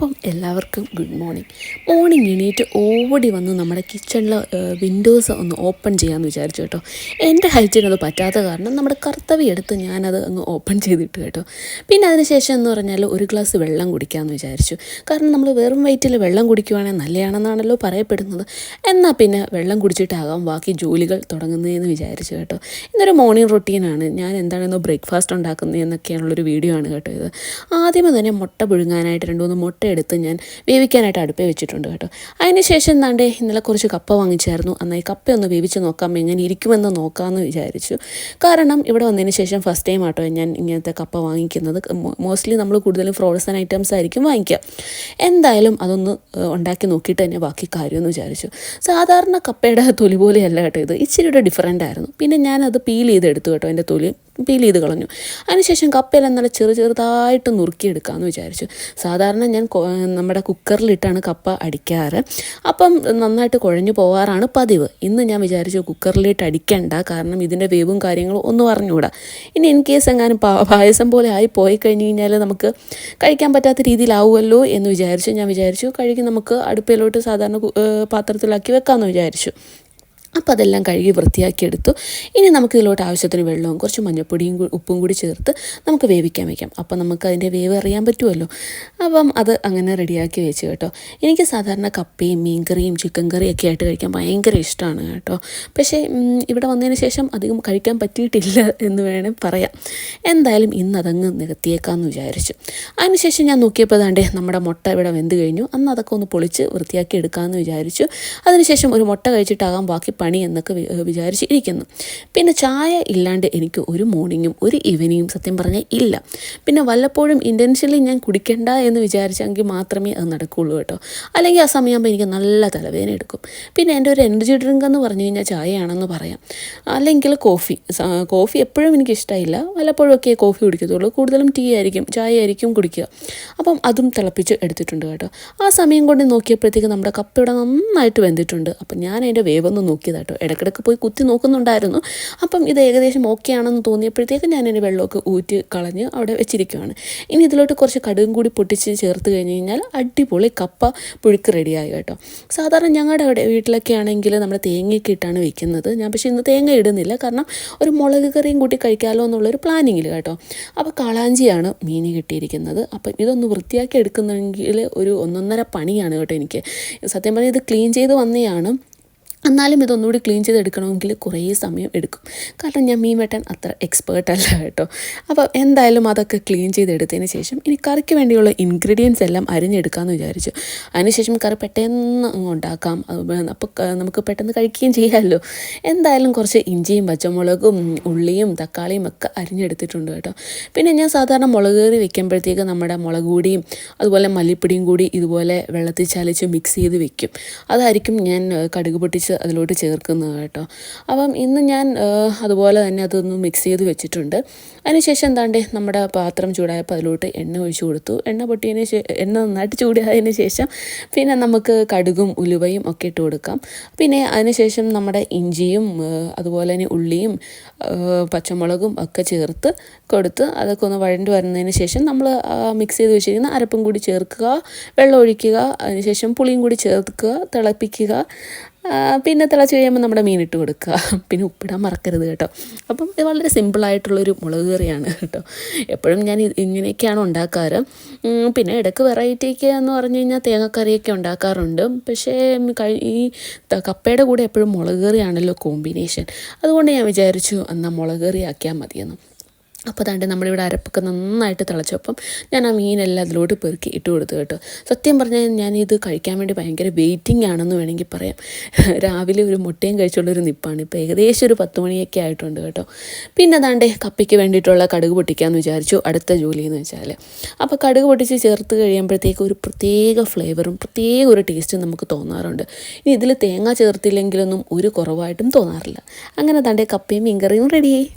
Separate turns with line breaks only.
Apple എല്ലാവർക്കും good morning morning എണീറ്റ് ഓടി വന്ന് നമ്മുടെ കിച്ചണിൽ വിൻഡോസ് ഒന്ന് ഓപ്പൺ ചെയ്യാമെന്ന് വിചാരിച്ചു കേട്ടോ. എന്റെ ഹൈറ്റിന് അത് പറ്റാത്ത കാരണം നമ്മുടെ കർത്തവ്യം എടുത്ത് ഞാനത് അങ്ങ് ഓപ്പൺ ചെയ്തിട്ട് കേട്ടോ. പിന്നെ അതിനുശേഷം എന്ന് പറഞ്ഞാൽ ഒരു ഗ്ലാസ് വെള്ളം കുടിക്കാമെന്ന് വിചാരിച്ചു. കാരണം നമ്മൾ വെറും വയറ്റിൽ വെള്ളം കുടിക്കുവാണെങ്കിൽ നല്ലതാണെന്നാണല്ലോ പറയപ്പെടുന്നത്. എന്നാൽ പിന്നെ വെള്ളം കുടിച്ചിട്ടാകാം ബാക്കി ജോലികൾ തുടങ്ങുന്നതെന്ന് വിചാരിച്ചു കേട്ടോ. ഇന്നൊരു മോർണിംഗ് റൊട്ടീനാണ് ഞാൻ എന്താണെന്നോ ബ്രേക്ക്ഫാസ്റ്റ് ഉണ്ടാക്കുന്നതെന്നൊക്കെയാണുള്ളൊരു വീഡിയോ ആണ് കേട്ടോ ഇത്. ആദ്യമേ തന്നെ മുട്ട പുഴുങ്ങാനായിട്ട് രണ്ട് മൂന്ന് മുട്ട എടുത്ത് ഞാൻ വേവിക്കാനായിട്ട് അടുപ്പേ വെച്ചിട്ടുണ്ട് കേട്ടോ. അതിന് ശേഷം എന്താണ്ടേ ഇന്നലെ കുറച്ച് കപ്പ വാങ്ങിച്ചായിരുന്നു. അന്നായി കപ്പ ഒന്ന് വേവിച്ച് നോക്കാം എങ്ങനെ ഇരിക്കുമെന്ന് നോക്കാമെന്ന് വിചാരിച്ചു. കാരണം ഇവിടെ വന്നതിന് ശേഷം ഫസ്റ്റ് ടൈം ആട്ടോ ഞാൻ ഇങ്ങനത്തെ കപ്പ വാങ്ങിക്കുന്നത്. മോസ്റ്റ്ലി നമ്മൾ കൂടുതലും ഫ്രോസൺ ഐറ്റംസ് ആയിരിക്കും വാങ്ങിക്കുക. എന്തായാലും അതൊന്ന് ഉണ്ടാക്കി നോക്കിയിട്ട് തന്നെ ബാക്കി കാര്യമെന്ന് വിചാരിച്ചു. സാധാരണ കപ്പയുടെ തൊലി പോലെയല്ല കേട്ടോ ഇത്. ഇച്ചിരിയുടെ ഡിഫറെന്റ് ആയിരുന്നു. പിന്നെ ഞാനത് പീൽ ചെയ്തെടുത്തു കേട്ടോ എന്റെ തൊലി. പീൽ ചെയ്ത് കളഞ്ഞു. അതിനുശേഷം കപ്പയെല്ലാം നല്ല ചെറു ചെറുതായിട്ട് നുറുക്കിയെടുക്കാമെന്ന് വിചാരിച്ചു. സാധാരണ ഞാൻ നമ്മുടെ കുക്കറിലിട്ടാണ് കപ്പ അടിക്കാറ്. അപ്പം നന്നായിട്ട് കുഴഞ്ഞു പോകാറാണ് പതിവ്. ഇന്ന് ഞാൻ വിചാരിച്ചു കുക്കറിലിട്ട് അടിക്കണ്ട കാരണം ഇതിന്റെ വേവും കാര്യങ്ങളും ഒന്നും അറിഞ്ഞുകൂടാ. ഇനി ഇൻ കേസ് എങ്ങാനും പായസം പോലെ ആയി പോയി കഴിഞ്ഞ് കഴിഞ്ഞാൽ നമുക്ക് കഴിക്കാൻ പറ്റാത്ത രീതിയിലാവുമല്ലോ എന്ന് വിചാരിച്ചു. ഞാൻ വിചാരിച്ചു കഴുകി നമുക്ക് അടുപ്പിലോട്ട് സാധാരണ പാത്രത്തിലാക്കി വെക്കാമെന്ന് വിചാരിച്ചു. അപ്പോൾ അതെല്ലാം കഴുകി വൃത്തിയാക്കി എടുത്തു ഇനി നമുക്ക് ഇതിലോട്ട് ആവശ്യത്തിന് വെള്ളവും കുറച്ച് മഞ്ഞൾപ്പൊടിയും ഉപ്പും കൂടി ചേർത്ത് നമുക്ക് വേവിക്കാൻ വയ്ക്കാം അപ്പോൾ നമുക്ക് അതിന്റെ വേവ് അറിയാൻ പറ്റുമല്ലോ. അപ്പം അത് അങ്ങനെ റെഡിയാക്കി വെച്ച് കേട്ടോ. എനിക്ക് സാധാരണ കപ്പയും മീൻ കറിയും ചിക്കൻ കറിയും ഒക്കെ ആയിട്ട് കഴിക്കാൻ ഭയങ്കര ഇഷ്ടമാണ് കേട്ടോ. പക്ഷേ ഇവിടെ വന്നതിന് ശേഷം അധികം കഴിക്കാൻ പറ്റിയിട്ടില്ല എന്ന് വേണം പറയാം എന്തായാലും ഇന്ന് അതങ്ങ് നികത്തിയേക്കാമെന്ന് വിചാരിച്ചു അതിനുശേഷം ഞാൻ നോക്കിയപ്പോൾ ദാണ്ടേ നമ്മുടെ മുട്ട ഇവിടെ വെന്ത് കഴിഞ്ഞു. അന്ന് അതൊക്കെ ഒന്ന് പൊളിച്ച് വൃത്തിയാക്കി എടുക്കാമെന്ന് വിചാരിച്ചു. അതിനുശേഷം ഒരു മുട്ട കഴിച്ചിട്ടാകാം ബാക്കി പണി എന്നൊക്കെ വിചാരിച്ചിരിക്കുന്നു. പിന്നെ ചായ ഇല്ലാണ്ട് എനിക്ക് ഒരു മോർണിംഗും ഒരു ഈവനിങ്ങും സത്യം പറഞ്ഞാൽ ഇല്ല. പിന്നെ വല്ലപ്പോഴും ഇന്റൻഷ്യലി ഞാൻ കുടിക്കേണ്ട എന്ന് വിചാരിച്ചെങ്കിൽ മാത്രമേ അത് നടക്കുകയുള്ളൂ കേട്ടോ. അല്ലെങ്കിൽ ആ സമയമാകുമ്പോൾ എനിക്ക് നല്ല തലവേദന എടുക്കും. പിന്നെ എന്റെ ഒരു എനർജി ഡ്രിങ്ക് എന്ന് പറഞ്ഞു കഴിഞ്ഞാൽ ചായയാണെന്ന് പറയാം. അല്ലെങ്കിൽ കോഫി കോഫി എപ്പോഴും എനിക്ക് ഇഷ്ടമില്ല വല്ലപ്പോഴൊക്കെ കോഫി കുടിക്കത്തുള്ളൂ. കൂടുതലും ടീ ആയിരിക്കും ചായ ആയിരിക്കും കുടിക്കുക. അപ്പം അതും തിളപ്പിച്ച് എടുത്തിട്ടുണ്ട് കേട്ടോ. ആ സമയം കൊണ്ട് നോക്കിയപ്പോഴത്തേക്ക് നമ്മുടെ കപ്പ ഇവിടെ നന്നായിട്ട് വെന്തിട്ടുണ്ട്. അപ്പം ഞാൻ അതിന്റെ വേവൊന്ന് നോക്കിയതാട്ടോ ഇടയ്ക്കിടയ്ക്ക് പോയി കുത്തി നോക്കുന്നുണ്ടായിരുന്നു. അപ്പം ഇത് ഏകദേശം ഓക്കെ ആണെന്ന് തോന്നിയപ്പോഴത്തേക്കും ഞാൻ എന്റെ വെള്ളമൊക്കെ ഊറ്റി കളഞ്ഞ് അവിടെ വെച്ചിരിക്കുകയാണ് ഇനി ഇതിലോട്ട് കുറച്ച് കടുകും കൂടി പൊട്ടിച്ച് ചേർത്ത് കഴിഞ്ഞ് കഴിഞ്ഞാൽ അടിപൊളി കപ്പ പുഴുക്ക് റെഡിയായി കേട്ടോ. സാധാരണ ഞങ്ങളുടെ അവിടെ വീട്ടിലൊക്കെ ആണെങ്കിൽ നമ്മൾ തേങ്ങയൊക്കെ ഇട്ടാണ് വെക്കുന്നത്. ഞാൻ പക്ഷേ ഇന്ന് തേങ്ങ ഇടുന്നില്ല. കാരണം ഒരു മുളക് കറിയും കൂട്ടി കഴിക്കാമല്ലോ എന്നുള്ളൊരു പ്ലാനിങ്ങിൽ കേട്ടോ. അപ്പോൾ കാളാഞ്ചിയാണ് മീൻ കിട്ടിയിരിക്കുന്നത്. അപ്പം ഇതൊന്ന് വൃത്തിയാക്കി എടുക്കുന്നെങ്കിൽ ഒരു ഒന്നൊന്നര പണിയാണ് കേട്ടോ എനിക്ക്. സത്യം പറഞ്ഞാൽ ഇത് ക്ലീൻ ചെയ്ത് വന്നെയാണ്. എന്നാലും ഇതൊന്നുകൂടി ക്ലീൻ ചെയ്തെടുക്കണമെങ്കിൽ കുറേ സമയം എടുക്കും. കാരണം ഞാൻ മീൻ വെട്ടാൻ അത്ര എക്സ്പേർട്ട് അല്ല കേട്ടോ. അപ്പോൾ എന്തായാലും അതൊക്കെ ക്ലീൻ ചെയ്തെടുത്തതിന് ശേഷം ഇനി കറിക്ക് വേണ്ടിയുള്ള ഇൻഗ്രീഡിയൻസ് എല്ലാം അരിഞ്ഞെടുക്കാമെന്ന് വിചാരിച്ചു. അതിനുശേഷം കറി പെട്ടെന്ന് ഉണ്ടാക്കാം. അപ്പോൾ നമുക്ക് പെട്ടെന്ന് കഴിക്കുകയും ചെയ്യാമല്ലോ. എന്തായാലും കുറച്ച് ഇഞ്ചിയും പച്ചമുളകും ഉള്ളിയും തക്കാളിയും ഒക്കെ അരിഞ്ഞെടുത്തിട്ടുണ്ട് കേട്ടോ. പിന്നെ ഞാൻ സാധാരണ മുളക് കറി വെക്കുമ്പോഴത്തേക്ക് നമ്മുടെ മുളക് പൊടിയും അതുപോലെ മല്ലിപ്പൊടിയും കൂടി ഇതുപോലെ വെള്ളത്തിൽ ചാലിച്ച് മിക്സ് ചെയ്ത് വെക്കും. അതായിരിക്കും ഞാൻ കടുക് പൊട്ടിച്ച് അതിലോട്ട് ചേർക്കുന്നത് കേട്ടോ. അപ്പം ഇന്ന് ഞാൻ അതുപോലെ തന്നെ അതൊന്ന് മിക്സ് ചെയ്ത് വെച്ചിട്ടുണ്ട്. അതിനുശേഷം എന്താണ്ടേ നമ്മുടെ പാത്രം ചൂടായപ്പോൾ അതിലോട്ട് എണ്ണ ഒഴിച്ചു കൊടുത്തു. എണ്ണ പൊട്ടിയതിന് ശേഷം എണ്ണ നന്നായിട്ട് ചൂടായതിന് ശേഷം പിന്നെ നമുക്ക് കടുകും ഉലുവയും ഒക്കെ ഇട്ട് കൊടുക്കാം. പിന്നെ അതിനുശേഷം നമ്മുടെ ഇഞ്ചിയും അതുപോലെ തന്നെ ഉള്ളിയും പച്ചമുളകും ഒക്കെ ചേർത്ത് കൊടുത്ത് അതൊക്കെ ഒന്ന് വഴണ്ട് വരുന്നതിന് ശേഷം നമ്മൾ മിക്സ് ചെയ്ത് വെച്ചിരിക്കുന്ന അരപ്പും കൂടി ചേർക്കുക വെള്ളം ഒഴിക്കുക അതിനുശേഷം പുളിയും കൂടി ചേർക്കുക തിളപ്പിക്കുക. പിന്നെ തിളച്ച് കഴിയുമ്പോൾ നമ്മുടെ മീൻ ഇട്ട് കൊടുക്കുക. പിന്നെ ഉപ്പിടാൻ മറക്കരുത് കേട്ടോ. അപ്പം ഇത് വളരെ സിമ്പിളായിട്ടുള്ളൊരു മുളക് കറിയാണ് കേട്ടോ. എപ്പോഴും ഞാൻ ഇങ്ങനെയൊക്കെയാണ് ഉണ്ടാക്കാറ്. പിന്നെ ഇടയ്ക്ക് വെറൈറ്റിക്ക് എന്ന് പറഞ്ഞു കഴിഞ്ഞാൽ തേങ്ങക്കറിയൊക്കെ ഉണ്ടാക്കാറുണ്ട്. പക്ഷേ ഈ കപ്പയുടെ കൂടെ എപ്പോഴും മുളക് കറിയാണല്ലോ കോമ്പിനേഷൻ അതുകൊണ്ട് ഞാൻ വിചാരിച്ചു എന്നാൽ മുളക് കറി ആക്കിയാൽ മതിയെന്ന്. അപ്പോൾ അതാണ്ട് നമ്മളിവിടെ അരപ്പൊക്കെ നന്നായിട്ട് തിളച്ചപ്പം ഞാൻ ആ മീനെല്ലാം അതിലോട്ട് പെറുക്കി ഇട്ട് കൊടുത്തു കേട്ടോ. സത്യം പറഞ്ഞാൽ ഞാനിത് കഴിക്കാൻ വേണ്ടി ഭയങ്കര വെയിറ്റിംഗ് ആണെന്ന് വേണമെങ്കിൽ പറയാം. രാവിലെ ഒരു മുട്ടയും കഴിച്ചുള്ളൊരു നിപ്പാണ്. ഇപ്പോൾ ഏകദേശം ഒരു പത്ത് മണിയൊക്കെ ആയിട്ടുണ്ട് കേട്ടോ. പിന്നെ താണ്ടേ കപ്പയ്ക്ക് വേണ്ടിയിട്ടുള്ള കടുക് പൊട്ടിക്കാമെന്ന് വിചാരിച്ചു അടുത്ത ജോലി എന്ന് വെച്ചാൽ അപ്പോൾ കടുക് പൊട്ടിച്ച് ചേർത്ത് കഴിയുമ്പോഴത്തേക്ക് ഒരു പ്രത്യേക ഫ്ലേവറും പ്രത്യേക ഒരു ടേസ്റ്റും നമുക്ക് തോന്നാറുണ്ട്. ഇനി ഇതിൽ തേങ്ങ ചേർത്തില്ലെങ്കിലൊന്നും ഒരു കുറവായിട്ടും തോന്നാറില്ല. അങ്ങനെ താണ്ടേ കപ്പയും മീൻകറിയും റെഡിയായി